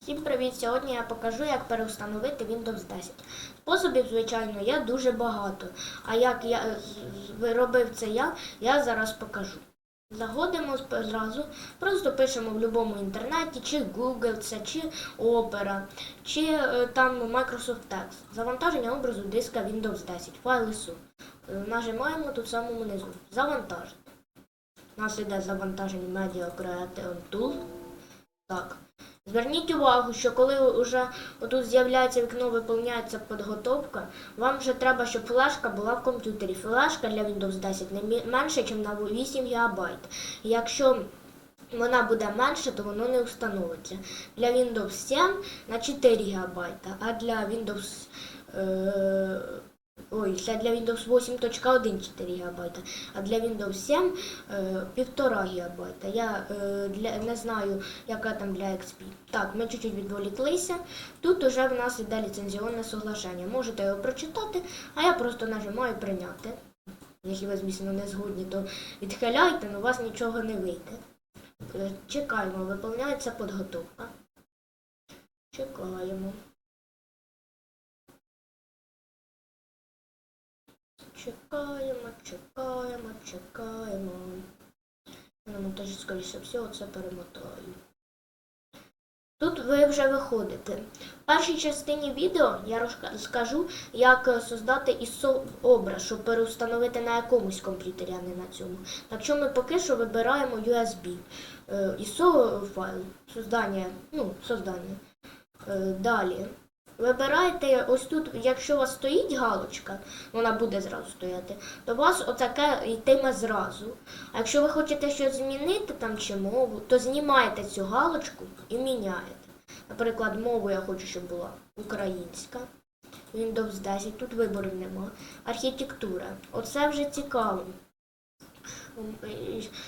Всім привіт! Сьогодні я покажу, як переустановити Windows 10. Способів, звичайно, є дуже багато. А як я е, з- з- робив це я, я зараз покажу. Заходимо зразу, просто пишемо в будь-якому інтернеті, чи Google це, чи Opera, чи е, там Microsoft Text. Завантаження образу диска Windows 10, файли SU. Е, Нажимаємо тут самому низу. Завантажити. У нас іде завантаження Media Creation Tool. Так. Зверніть увагу, що коли вже отут з'являється вікно, виповняється підготовка, вам вже треба, щоб флешка була в комп'ютері. Флешка для Windows 10 не менше, ніж на 8 ГБ. Якщо вона буде менше, то воно не встановиться. Для Windows 7 на 4 ГБ, а для Windows е, Ой, це для Windows 8.1 4 ГБ, а для Windows 7 е, 1,5 ГБ. Я е, для, не знаю, яка там для XP. Так, ми чуть-чуть відволіклися. Тут уже в нас іде ліцензіонне соглашення. Можете його прочитати, а я просто нажимаю прийняти. Якщо ви, звісно, не згодні, то відхиляйте, але у вас нічого не вийде. Е, Чекаємо, виповняється підготовка. Чекаємо. Чекаємо, чекаємо, чекаємо. На монтажі, скоріше всього, це перемотаю. Тут ви вже виходите. В першій частині відео я розка- скажу, як е, создати ISO образ, щоб переустановити на якомусь комп'ютері, а не на цьому. Так що ми поки що вибираємо USB. Е, ISO файл, создання, ну, создання. Е, Далі. Вибирайте ось тут, якщо у вас стоїть галочка, вона буде зразу стояти, то у вас отаке йтиме зразу. А якщо ви хочете щось змінити там чи мову, то знімаєте цю галочку і міняєте. Наприклад, мову я хочу, щоб була українська. Windows 10, тут виборів нема. Архітектура. Оце вже цікаво.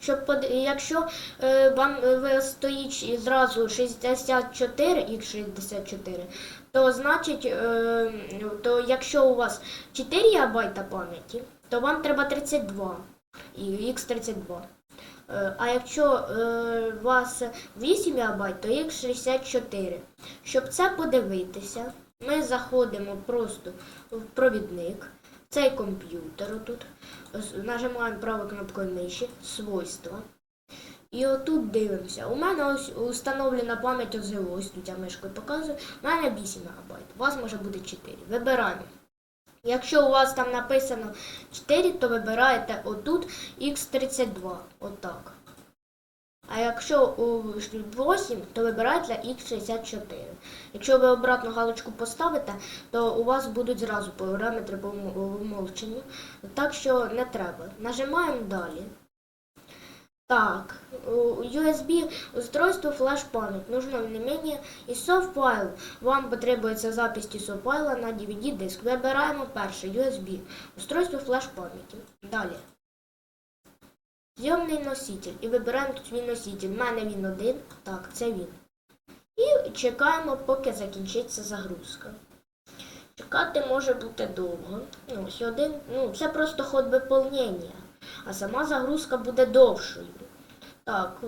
Щоб под... якщо е, вам е, ви стоїть зразу 64 і 64, то значить, е, то якщо у вас 4 ГБ пам'яті, то вам треба 32 і X32. Е, А якщо е, у вас 8 ГБ, то X64. Щоб це подивитися, ми заходимо просто в провідник, цей комп'ютер тут, нажимаємо правою кнопкою миші, свойства. І отут дивимося. У мене ось установлена пам'ять озилось. ось тут я мишкою показую. У мене 8 МБ, у вас може бути 4. Вибираємо. Якщо у вас там написано 4, то вибираєте отут X32. Отак. А якщо у 8, то вибираєте X64. Якщо ви обратно галочку поставите, то у вас будуть зразу параметри по умов- умовченню. Так що не треба. Нажимаємо далі. Так, USB устройство флеш-память. Нужно не менее ISO файл. Вам потребуется запись ISO файла на DVD диск. Вибираємо перше USB. Устройство флеш-пам'яті. Далі. Зйомний носитель. І вибираємо тут свій носитель. У мене він один. Так, це він. І чекаємо, поки закінчиться загрузка. Чекати може бути довго. Ну, ось один. Ну, це просто ход виповнення. А сама загрузка буде довшою. Так,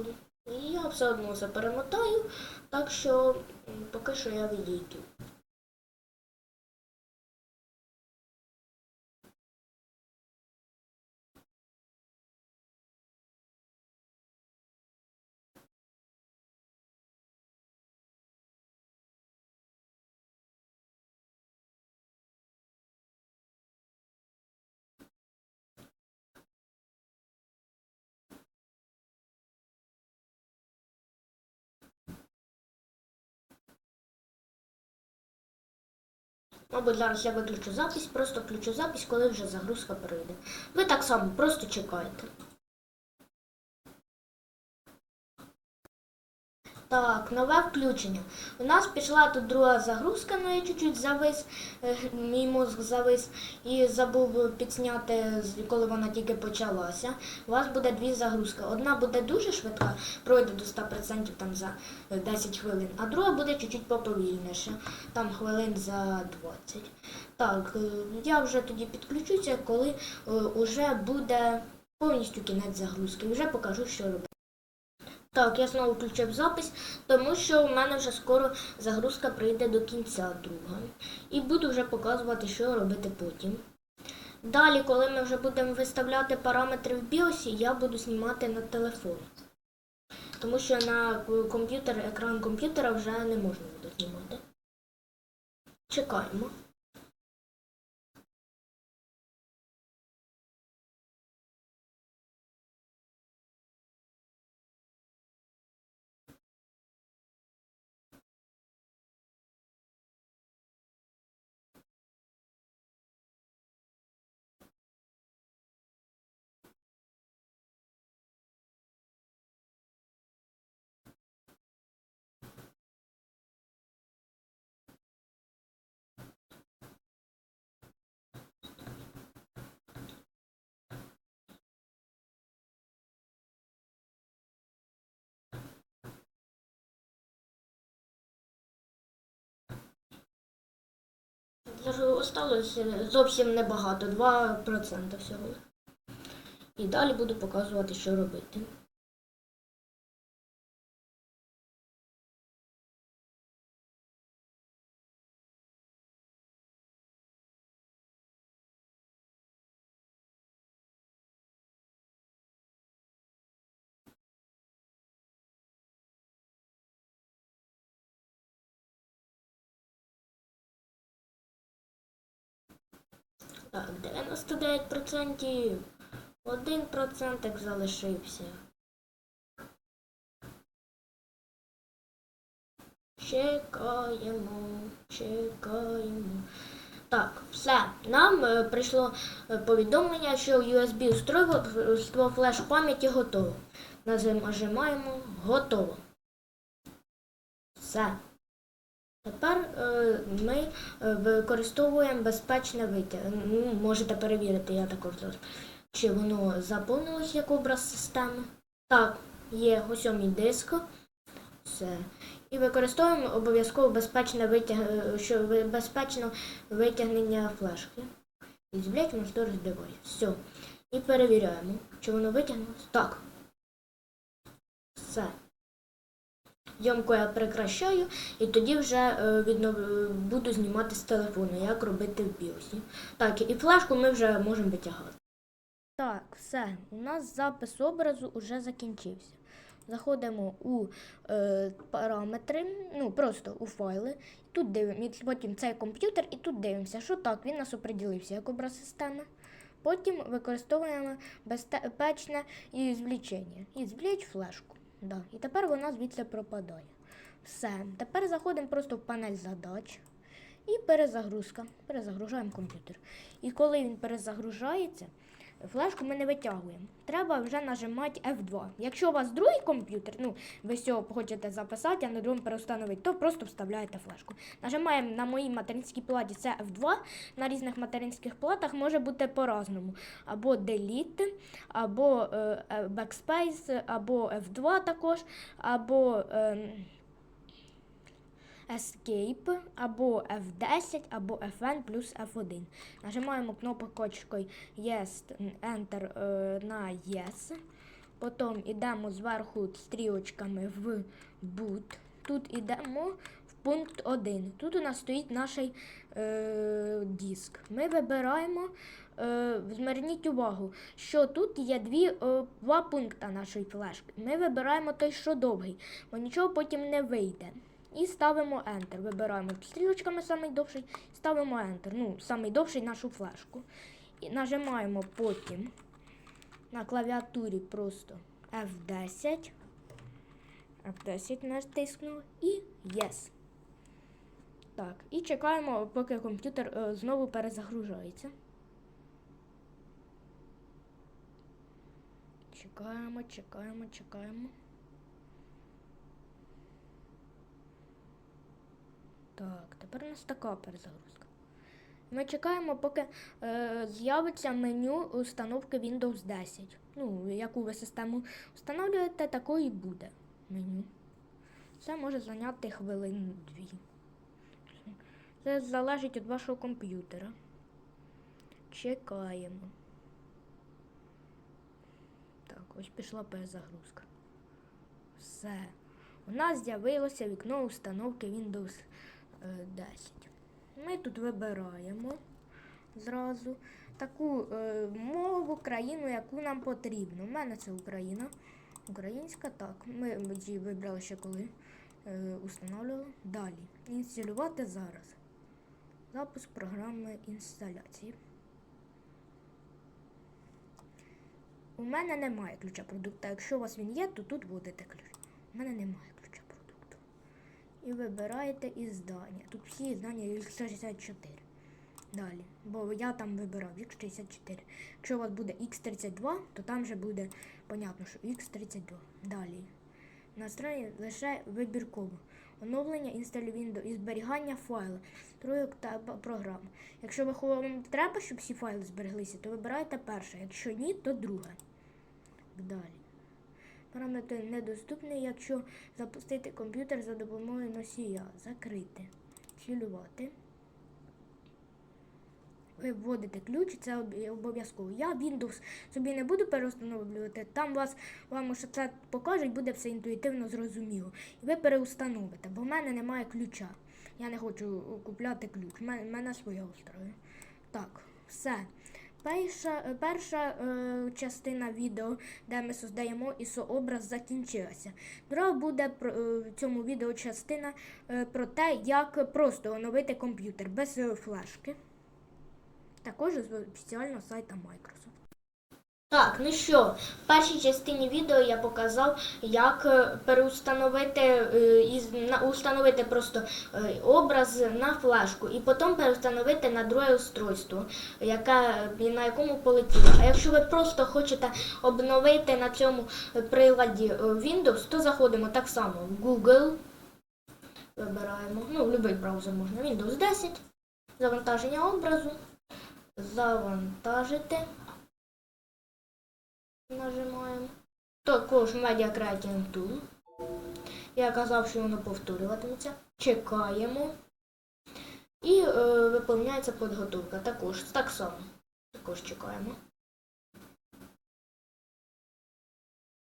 я все одно все перемотаю, так що поки що я відійду. Мабуть, зараз я виключу запись, просто включу запись, коли вже загрузка прийде. Ви так само просто чекаєте. Так, нове включення. У нас пішла тут друга загрузка, але я чуть-чуть завис, е, мій мозк завис і забув підсняти, коли вона тільки почалася. У вас буде дві загрузки. Одна буде дуже швидка, пройде до 100% там за е, 10 хвилин, а друга буде чуть-чуть поповільніше, там хвилин за 20. Так, е, я вже тоді підключуся, коли вже буде повністю кінець загрузки. Вже покажу, що робити. Так, я знову включив запис, тому що в мене вже скоро загрузка прийде до кінця друга. І буду вже показувати, що робити потім. Далі, коли ми вже будемо виставляти параметри в біосі, я буду знімати на телефон. Тому що на комп'ютер, екран комп'ютера вже не можна буде знімати. Чекаємо. Осталось е, зовсім небагато, 2% всього. І далі буду показувати, що робити. Так, 99%, 1% залишився. Чекаємо, чекаємо. Так, все. Нам е, прийшло е, повідомлення, що USB устройство флеш пам'яті готово. Нажимаємо готово. Все. Тепер е, ми е, використовуємо безпечне витягнення. Можете перевірити, я також. Чи воно заповнилось як образ системи? Так, є ось диск. Все. І використовуємо обов'язково безпечне витяг... е, що безпечно витягнення флешки. І зблять на device. Все. І перевіряємо, чи воно витягнулося. Так. Все. Зйомку я прекращаю і тоді вже е, віднов... е, буду знімати з телефону, як робити в біосі. Так, і флешку ми вже можемо витягати. Так, все, у нас запис образу вже закінчився. Заходимо у е, параметри, ну просто у файли. Тут дивимося, потім цей комп'ютер і тут дивимося, що так, він нас оприділився як образ системи. Потім використовуємо безпечне і звлічення. І звліч флешку. Да. І тепер вона звідси пропадає. Все. Тепер заходимо просто в панель задач і перезагрузка. Перезагружаємо комп'ютер. І коли він перезагружається, флешку ми не витягуємо. Треба вже нажимати F2. Якщо у вас другий комп'ютер, ну ви з хочете записати, а на другому переустановити, то просто вставляєте флешку. Нажимаємо на моїй материнській платі це F2. На різних материнських платах може бути по-разному. Або Delete, або е, е, Backspace, або F2 також, або. Escape або F10, або Fn плюс F1. Нажимаємо кнопочкою Yes, Enter е, на Yes. Потім йдемо зверху стрілочками в Boot. Тут йдемо в пункт 1. Тут у нас стоїть наш е, диск. Ми вибираємо. Е, зверніть увагу, що тут є дві, е, два пункти нашої флешки. Ми вибираємо той, що довгий, бо нічого потім не вийде. І ставимо Enter. Вибираємо стрілочками самий довший, ставимо Enter. Ну, самий довший нашу флешку. І нажимаємо потім на клавіатурі просто F10. F10 натиснули і Yes. Так, і чекаємо, поки комп'ютер е, знову перезагружається. Чекаємо, чекаємо, чекаємо. Так, тепер у нас така перезагрузка. Ми чекаємо, поки е, з'явиться меню установки Windows 10. Ну, яку ви систему встановлюєте, такою і буде меню. Це може зайняти хвилин дві. Це залежить від вашого комп'ютера. Чекаємо. Так, ось пішла перезагрузка. Все. У нас з'явилося вікно установки Windows 10. Ми тут вибираємо зразу таку е, мову, країну, яку нам потрібно. У мене це Україна. Українська, так. Ми її вибрали ще коли е, установлювали. Далі. Інсталювати зараз. Запуск програми інсталяції. У мене немає ключа продукту. Якщо у вас він є, то тут вводите ключ. У мене немає. І вибираєте із здання. Тут всі здання X64. Далі. Бо я там вибирав X64. Якщо у вас буде X32, то там вже буде понятно, що X32. Далі. Настрої лише вибірково. Оновлення інсталю Windows і зберігання файлу, тройок та програм. Якщо вам треба, щоб всі файли збереглися, то вибирайте перше. Якщо ні, то друге. Далі. Параметри недоступні, якщо запустити комп'ютер за допомогою носія. Закрити. Цілювати. Ви вводите ключ, це обов'язково. Я Windows собі не буду переустановлювати. Там вас вам уж це покажуть, буде все інтуїтивно зрозуміло. І ви переустановите, бо в мене немає ключа. Я не хочу купляти ключ. У мене, в мене устрою. Так, все. Перша, е, перша е, частина відео, де ми создаємо ISO-образ, закінчилася. Друга буде е, в цьому відео частина е, про те, як просто оновити комп'ютер без е, флешки. Також з спеціального сайта Microsoft. Так, ну що, в першій частині відео я показав, як е, переустановити е, установити просто е, образ на флешку і потім переустановити на друге устройство, яке на якому полетіло. А якщо ви просто хочете обновити на цьому приладі Windows, то заходимо так само в Google. Вибираємо, ну, будь-який браузер можна, Windows 10, завантаження образу, завантажити. Нажимаємо. Також Media Tool. Я казав, що воно повторюватиметься. Чекаємо. І е, виповняється підготовка. Також так само. Також чекаємо.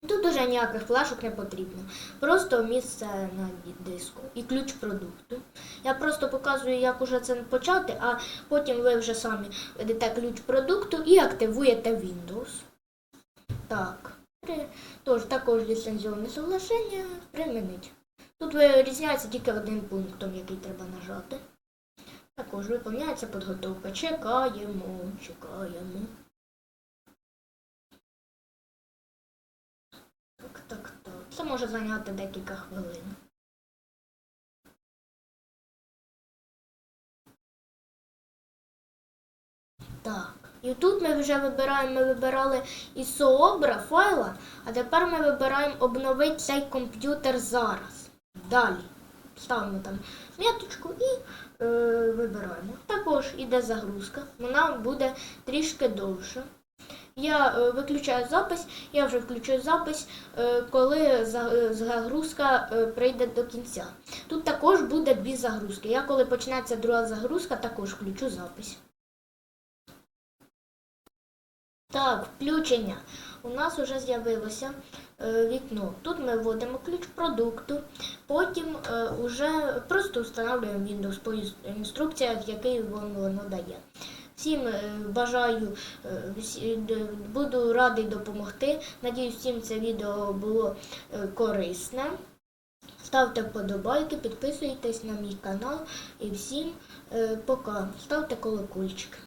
Тут уже ніяких флешок не потрібно. Просто місце на диску і ключ продукту. Я просто показую, як уже це почати, а потім ви вже самі ведете ключ продукту і активуєте Windows. Так. Тож також ліцензіонне соглашення примінить. Тут вирізняється тільки один пунктом, який треба нажати. Також виповняється підготовка. Чекаємо, чекаємо. Так, так, так. Це може зайняти декілька хвилин. Так. І тут ми вже вибираємо, ми вибирали ISO обра файла, а тепер ми вибираємо обновити цей комп'ютер зараз. Далі. Ставимо там меточку і е, вибираємо. Також іде загрузка, вона буде трішки довше. Я е, виключаю запис, я вже включу запис, е, коли е, загрузка е, прийде до кінця. Тут також буде дві загрузки. Я коли почнеться друга загрузка, також включу запис. Так, включення. У нас вже з'явилося е, вікно. Тут ми вводимо ключ продукту, потім е, уже просто встановлюємо Windows по інструкціях, який воно, дає. Всім е, бажаю, е, буду радий допомогти. Надіюсь, всім це відео було е, корисне. Ставте вподобайки, підписуйтесь на мій канал і всім е, пока. Ставте колокольчик.